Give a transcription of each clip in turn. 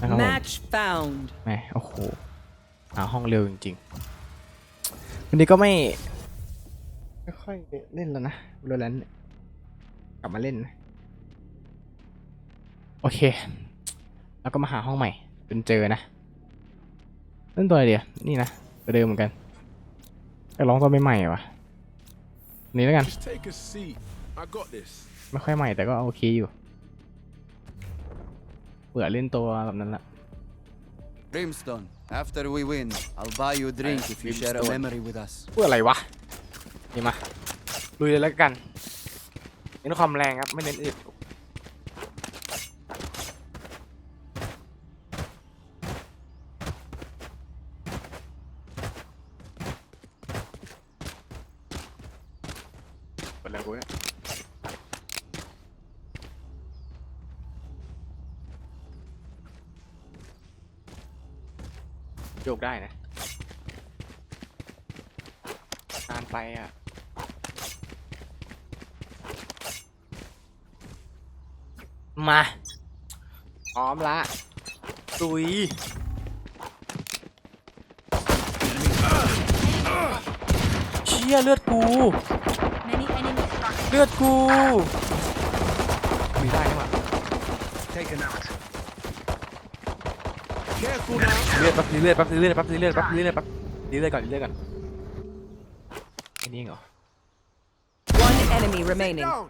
นะครับผม Match found. แหมโอ้โห หาห้องเร็วจริงๆ วันนี้ก็ไม่ไม่ค่อยเล่นแล้วนะ Valorant เนี่ยกลับมาเล่นนะ โอเค แล้วก็มาหาห้องใหม่ จนเจอนะ เล่นตัวอะไรเดียวนี่นะตัวเดิมเหมือนกันแต่ร้องตัวใหม่ๆว่ะนี่แล้วกัน Just take a seat. I got this. ไม่ค่อยใหม่แต่ก็โอเคอยู่ เบื่อเล่นตัวแบบนั้นละ Brimstone, after we win, I'll buy you a drink if you share a Brimstone. memory with us. เพื่ออะไรวะนี่มาลุยเลยแล้วกันเน้นความแรงครับไม่เน้นอื่นเปิดแล้วกูเนี่ย โยกได้นะนานไปอะ มาพร้อมละตุยเชี่ยเลือดกู Many enemies spotted. เลือดกูมีได้ไหม Taken out. Careful now. เลือดแป๊บเลือดแป๊บเลือดแป๊บเลือดแป๊บเลือดแป๊บเลือดก่อนเลือดก่อนไอ้นี่เองเหรอ One enemy remaining. Down.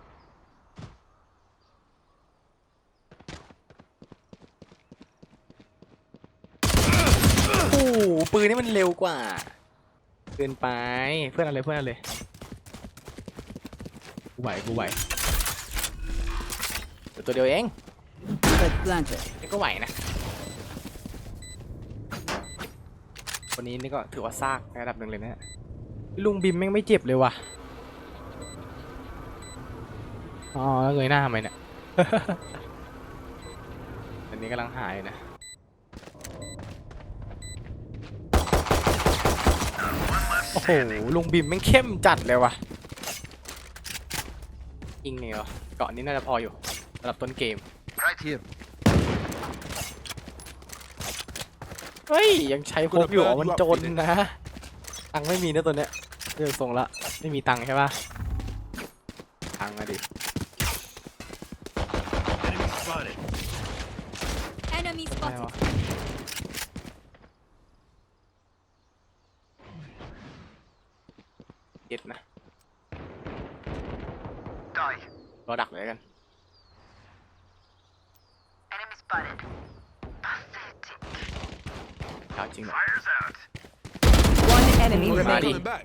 โอ้โหปืนนี่มันเร็วกว่าเกินไปเพื่อนเอะไรเพื่อนเอะไรกูไหวกูไหวเดี๋ยวตัวเดียวเอง Spike planted. นี่ก็ไหวนะ คนนี้นี่ก็ถือว่าซากในระดับหนึ่งเลยนะลุงบิมแม่งไม่เจ็บเลยว่ะอ๋อแล้วเงยหน้าทำไมเนี่ย อันนี้กำลังหายนะโอ้โหลุงบิมแม่งเข้มจัดเลยว่ะยิงเนี่ยเกาะนี้น่าจะพออยู่ระดับต้นเกม Right here. เฮ้ย ยังใช้พกอยู่เหรอมันจนนะ ตังค์ไม่มีนะตัวเนี้ยเรื่องทรงละไม่มีตังค์ใช่ปะตังค์อะดิ Enemy spotted. Enemy ไม่ spotted. วะเย็ดนะรอดักเลยกัน จริงเหรอ One enemy Oh, he's Ready. remaining. coming back.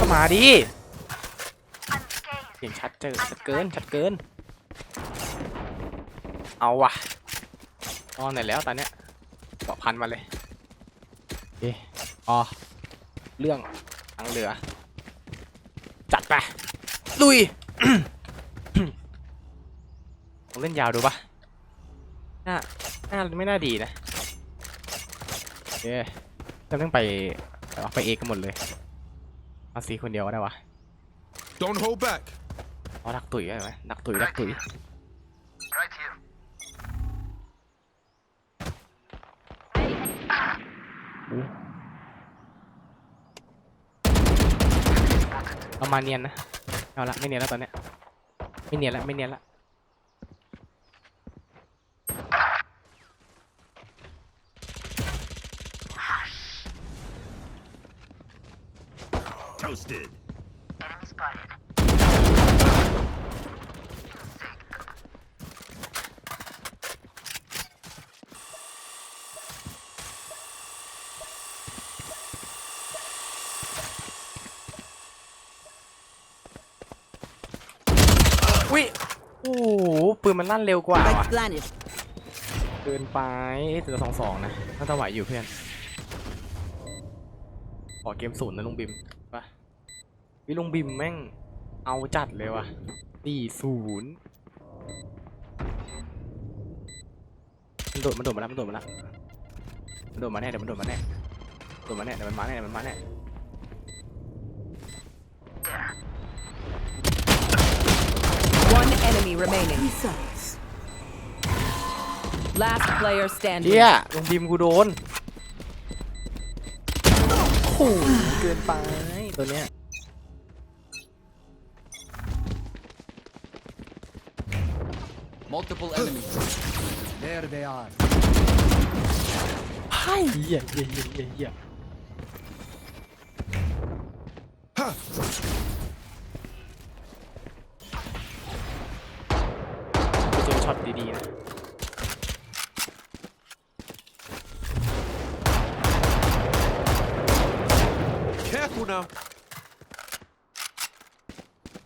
ก็มาดิเสียงชัดเจอชัดเกินชัดเกิน เอาว่ะนอนไหนแล้วตอนเนี้ยเกาะพันมาเลยเอะอ๋อเรื่องทังเหลือ จัดไปลุย ผมเล่นยาวดูปะน่า น่าไม่น่าดีนะโอเคจะต้องไปเอาไปเอกกันหมดเลยเอาซีคนเดียวก็ได้วะ Don't hold back. เอาดักตุ๋ยได้ไหมดักตุ๋ยดักตุ๋ย Right here. เอามาเนียนนะ เอาละไม่เนียนแล้วตอนเนี้ย ไม่เนียนละไม่เนียนละ Toasted. Enemy spotted. Ui. โอ้โหปืนมันลั่นเร็วกว่า Spike ว่ะ planted. เกินไปเอ๊ะแต่สองสองนะน่าจะไหวอยู่เพื่อน ขอเกมศูนย์นะลุงบิมไป พี่ลุงบิมแม่ง เอาจัดเลยว่ะสี่ศูนย์มันโดดมันโดดมาแล้วมันโดดมาแล้วมันโดดมาแน่เดี๋ยวมันโดดมาแน่โดดมาแน่เดี๋ยวมันมาแน่เดี๋ยวมันมาแน่ One enemy remaining. Last player standing. เฮียลุงบิมกูโดนโอ้โหเกินไปตัวเนี้ย Multiple enemies. There they are. เฮียเฮียเฮียเฮียเฮียไปเจอช็อตดีๆนะ Careful now.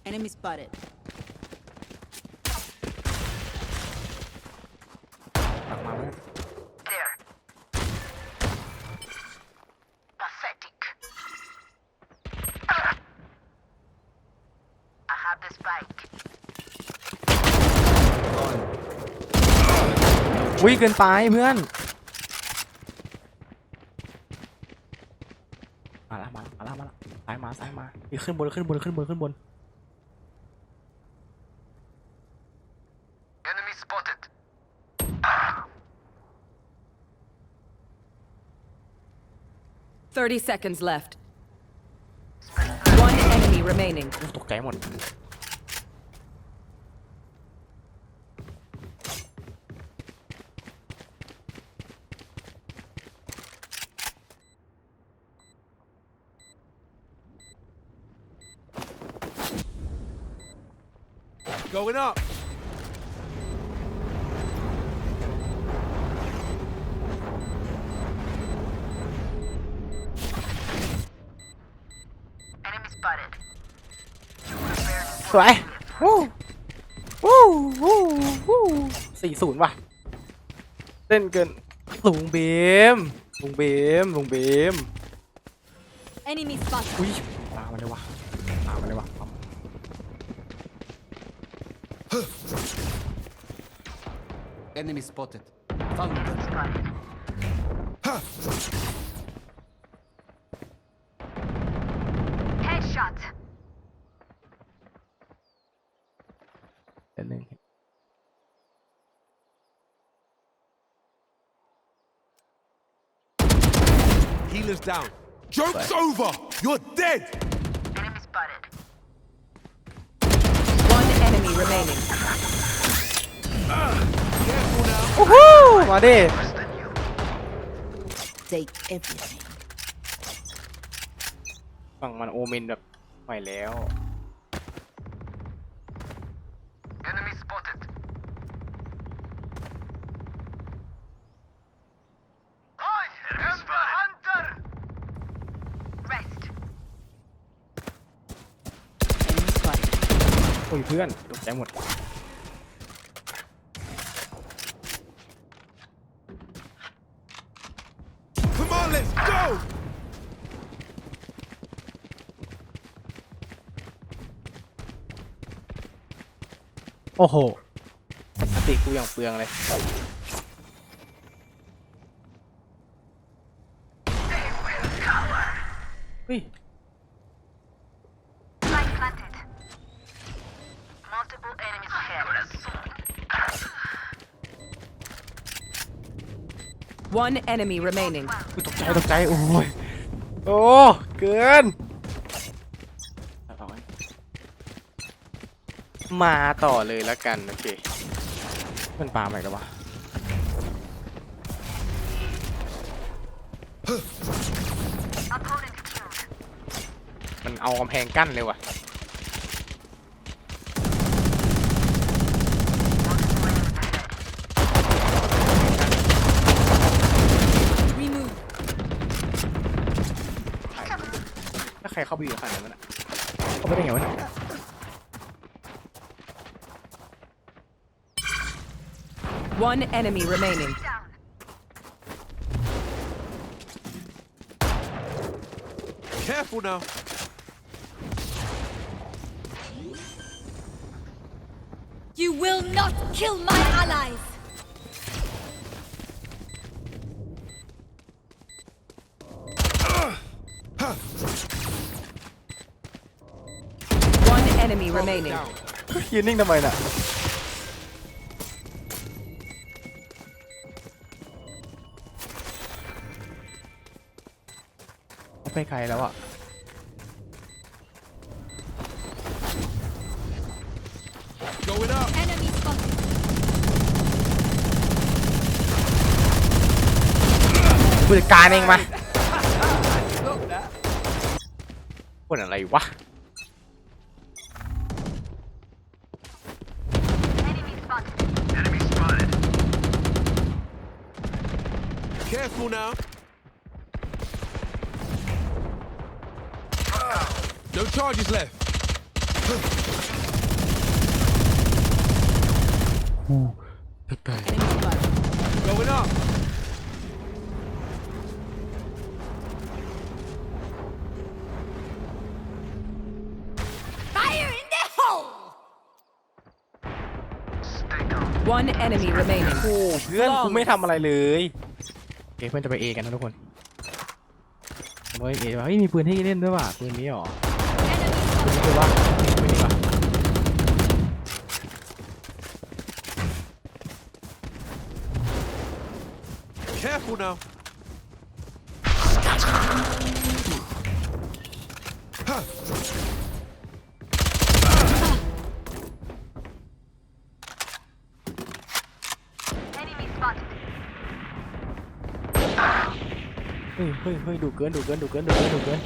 Enemy spotted. หลังมาเว้ย There. Pathetic. I have the spike. วิ่งเกินไปเพื่อน มาละมาละมาละมาละซ้ายมาซ้ายมาอีกขึ้นบนขึ้นบนขึ้นบนขึ้นบน Enemy spotted. Thirty seconds left. One enemy remaining. ตกใจหมด Going up. Enemy spotted. สวยวู้วู้วู้วู้สี่ศูนย์ว่ะ เล่นเกินลุงเบมลุงเบมลุงเบม Enemy spotted. อุ้ย Enemy spotted. Found them. Ha! Headshot. And then Healer's down. Joke's Bye. over! You're dead! Enemy spotted. One enemy remaining. Uh. โอ้โหมาดิ Take everything. ฝั่งมันโอเมนแบบไหวแล้ว Enemy spotted. I am the hunter. Rest. Enemy spotted. โอ้ยเพื่อนตกใจหมด โอ้โหสติกูยังเปลืองเลยเฮ้ย Spike planted. Multiple enemies ahead. One enemy remaining. อุ๊ยตกใจตกใจ โอ้ย โอ้ เกิน มาต่อเลยแล้วกัน โอเค มันปาใหม่แล้ววะ Opponent killed. มันเอากำแพงกั้นเลยว่ะ Remove. ถ้าใครเข้าไปอยู่ขนาดนั้นอะเขาไม่ได้ไงวะเนี่ย One enemy remaining. Down. Careful now. You will not kill my allies! One enemy remaining. ยืนนิ่งทำไมน่ะ ไปไกลแล้วอะ Going up. Enemy spotted. ผู้จัดการเองมาคนอะไรวะ Enemy spotted. Careful now. No charges left. Going up. Fire in the hole! One enemy remaining. โอ้เพื่อนกูไม่ทำอะไรเลยโอเคเพื่อนจะไปเอกันนะทุกคนผมว่าเอว่าเฮ้ยมีปืนให้เล่นด้วยว่ะปืนนี้หรอ Enemy ปืนนี้คือว่าปืนนี้ป่ะ Careful now. Enemy spotted. เฮ้ยเฮ้ยเฮ้ยดูเกินดูเกินดูเกินดูเกินดูเกิน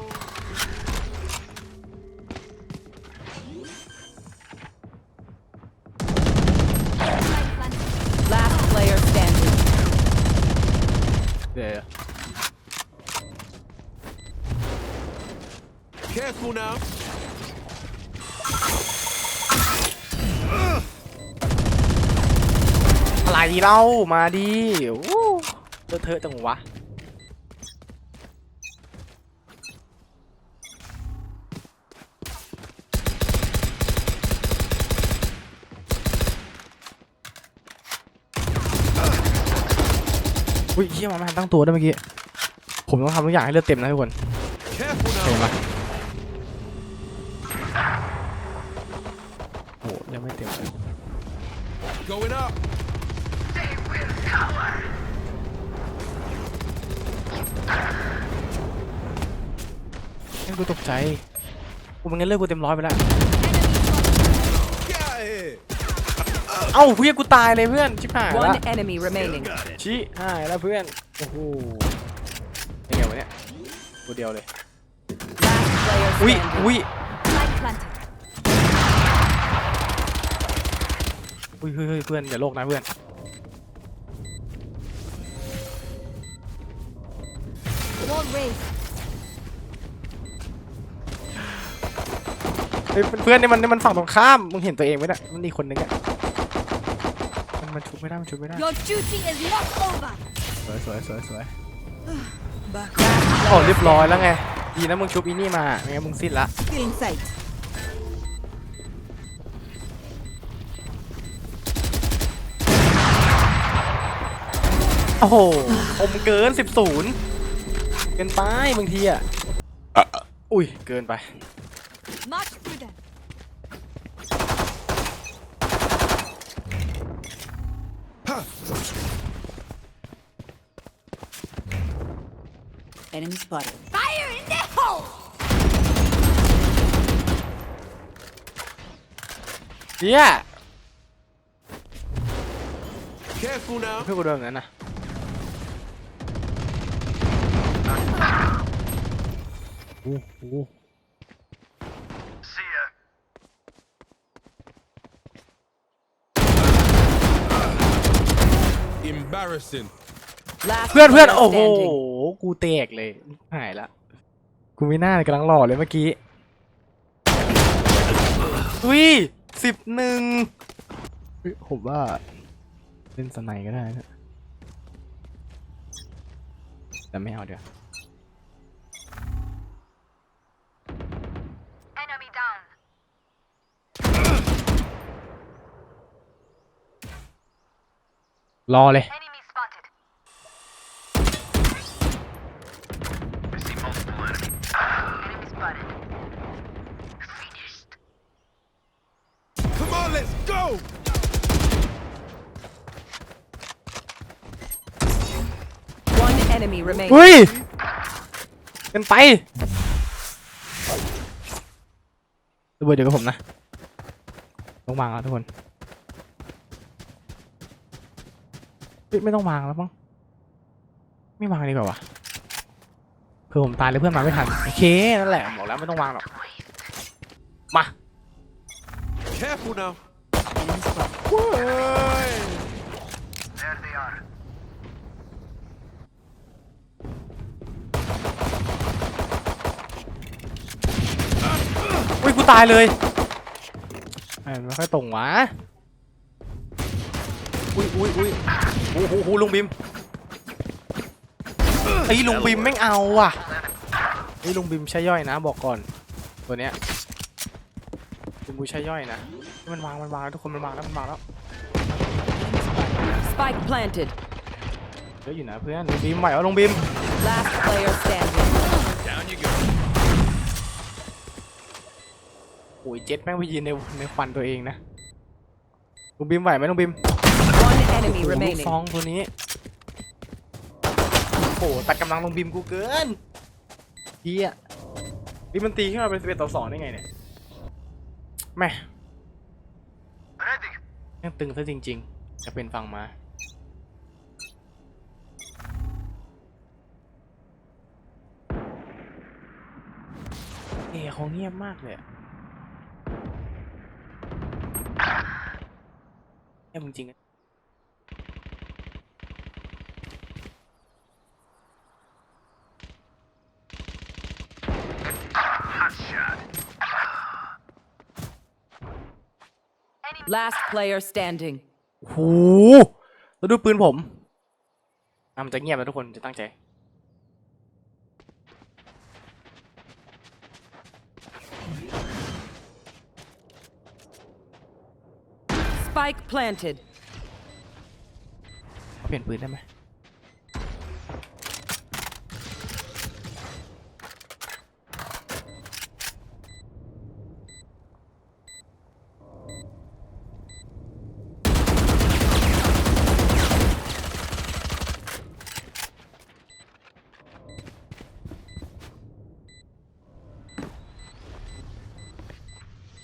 Careful now. อะไรเล่ามาดิอู้เลอะเทอะจังวะ อุ้ยเชี่ยมาไม่ทันตั้งตัวด้วยเมื่อกี้ ผมต้องทำทุกอย่างให้เลือดเต็มนะทุกคน Careful เห็น now. ปะโอ้โหเลื อดไม่เต็มเลย Going up. They will cower. งั้นกูตกใจ กูมันงั้นเลือดกูเต็มร้อยไปแล้ว Get out of here. เอ้าเพื่อนกูตายเลยเพื่อน ชิบหายละ One enemy remaining. ชิหายแล้วเพื่อน โอ้โหเป็นไงวะเนี่ยตัวเดียวเลย Last player อุ้ย standing. อุ้ย Light planted. อุ้ยเฮ้ยเฮ้ยเพื่อนอย่าโลกนะเพื่อน Wall raised. เฮ้ยเพื่อนนี่มันนี่มันฝั่งตรงข้าม มึงเห็นตัวเองไหมเนี่ยมันอีกคนนึงอะมันมันชุบไม่ได้มันชุบไม่ได้ Your duty is not over. สวยสวยสวยสวย Last โอ้ player เรียบร้อยแล้วไง ดีนะมึงชุบอีนี่มาไม่งั้นมึงสิ้นละ Still in sight. โอ้โหอมเกินสิบศูนย์เกินไปบางทีอะ อุ้ย เกินไป March prudent. Enemy spotted. Fire in the hole! เฮีย Careful now. เพื่อนกูโดนแบบนั้นนะ โอ้โห See ya. Embarrassing. Last เพื่อนเพื่อน player โอ้โห standing. กูเตกเลย หายละ กูไม่น่ากำลังหล่อเลยเมื่อกี้อุ้ยสิบหนึ่งเฮ้ยผมว่า เล่นสไนก็ได้นะ แต่ไม่เอาเดี๋ยว รอเลย Enemy spotted. Enemy spotted. Finished. Come on, let's go! One enemy remaining. เฮ้ยเกันไประเบิดเดี๋ยวกับผมนะ ต้องวางแล้วทุกคน เฮ้ยไม่ต้องวางแล้วมั้งไม่วางดีกว่าวะเพื่อผมตายเลยเพื่อนมาไม่ทันโอเคนั่นแหละบอกแล้วไม่ต้องวางหรอกมา Careful now. There they are. อุ้ยกูตายเลยเอ้ยไม่ค่อยตรงวะ อุ้ยอุ้ยอุ้ยโอ้โหโหลุงบิมไอ้ลุงบิมไม่งเอาว่ะไอ้ลุงบิมใช่ย่อยนะ บอกก่อน ตัวเนี้ยลุงบิมใช่ย่อยนะ มันวางมันวางแล้วทุกคนมันวางแล้วมันวางแล้ว Spike planted. เยอะอยู่นะเพื่อนลุงบิมไหวเอาลุงบิม Last player standing. Down you go. โอ้ยเจ็ดแม่งไปยืนในในควันตัวเองนะลุงบิมไหวไหมลุงบิม One enemy โอ้โหลูก remaining. ซองตัวนี้ โอ้โหตัดกำลังลงบิมกูเกินเฮียบิมมันตีขึ้นมาเป็นสิบเอ็ดต่อสองได้ไงเนี่ยแม่ Ready. แม่งตึงซะจริง ๆ จะเป็นฟังมา เอ๋เขาเงียบมากเลยอะเงียบจริงๆอะ Last player standing. โอ้โหแล้วดูปืนผมอะมันจะเงียบแล้วทุกคนจะตั้งใจ Spike planted. เปลี่ยนปืนได้ไหม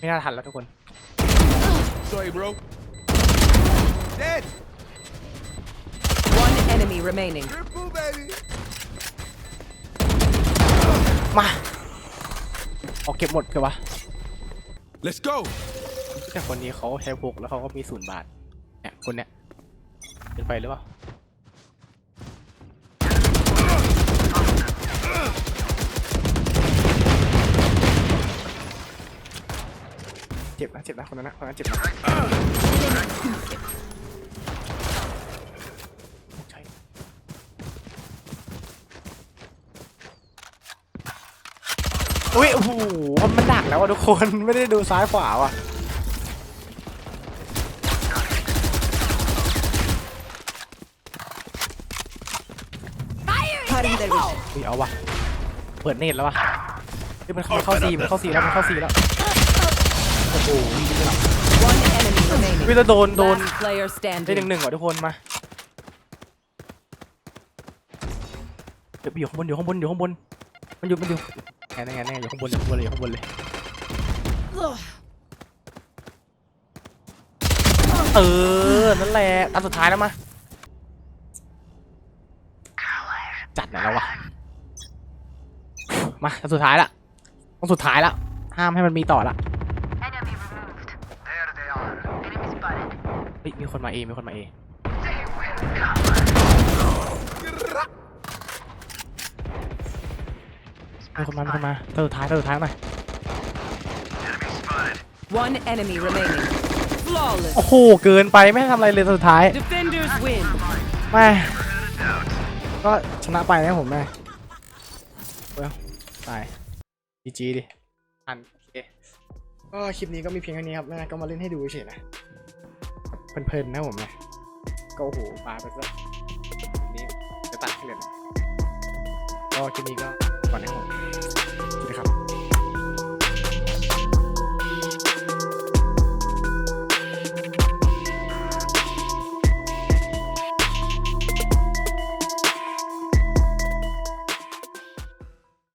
น่าทันแล้วทุกคน Sorry, bro. Dead. One enemy remaining. Triple, baby. มาเอาเก็บหมดกันวะ Let's go. แต่คนนี้เขาใช้พกแล้วเขาก็มีศูนย์บาทเนี่ยคนเนี้ยเป็นไปหรือเปล่า เจ็บนะเจ็บนะคนนั้นนะคนนั้นเจ็บนะใช่อุ้ยโอ้โหมันดักแล้วอะทุกคนไม่ได้ดูซ้ายขวาว่ะเฮ้ยเอาว่ะเปิดเนตแล้ววะเฮ้ยมันเข้าซีมันเข้าซีแล้วมันเข้าซีแล้ว อ้โห One enemy วิ remaining. จะโดนโดน Last player ได้หนึ่ง standing. หนึ่งว่ะทุกคนมาเดี๋ยวอยู่ข้างบนอยู่ข้างบนอยู่ข้างบนมันอยู่มันอยู่แน่แน่แน่อยู่ข้างบนอยู่ข้างบนเลยอยู่ข้างบนเลยเออนั่นแหละตามสุดท้ายแล้วมาจัดไหนแล้ววะมาตามสุดท้ายละต้องสุดท้ายละห้ามให้มันมีต่อละ Enemy removed. There they are. Enemy spotted. เฮ้ย มีคนมาเอมีคนมาเอ They will มีคนมามีคนมาเติร์ท้ายเติร์ท้ายหน่อย One enemy remaining. Flawless. โอ้โห เกินไปไม่ทำอะไรเลยสุดท้าย Defenders win. แม่ก็ชนะไปนะผมแม่เว้ยตายจีจีดิอันโอเคก็คลิปนี้ก็มีเพียงเท่านี้ครับแม่ก็มาเล่นให้ดูเฉยๆนะ เพลินๆนะผมแม่ก็โอ้โหปาไปซะนี้จะตัดให้เลยนะก็คลิปนี้ก็ก่อนนะครับผมสวัสดีครับ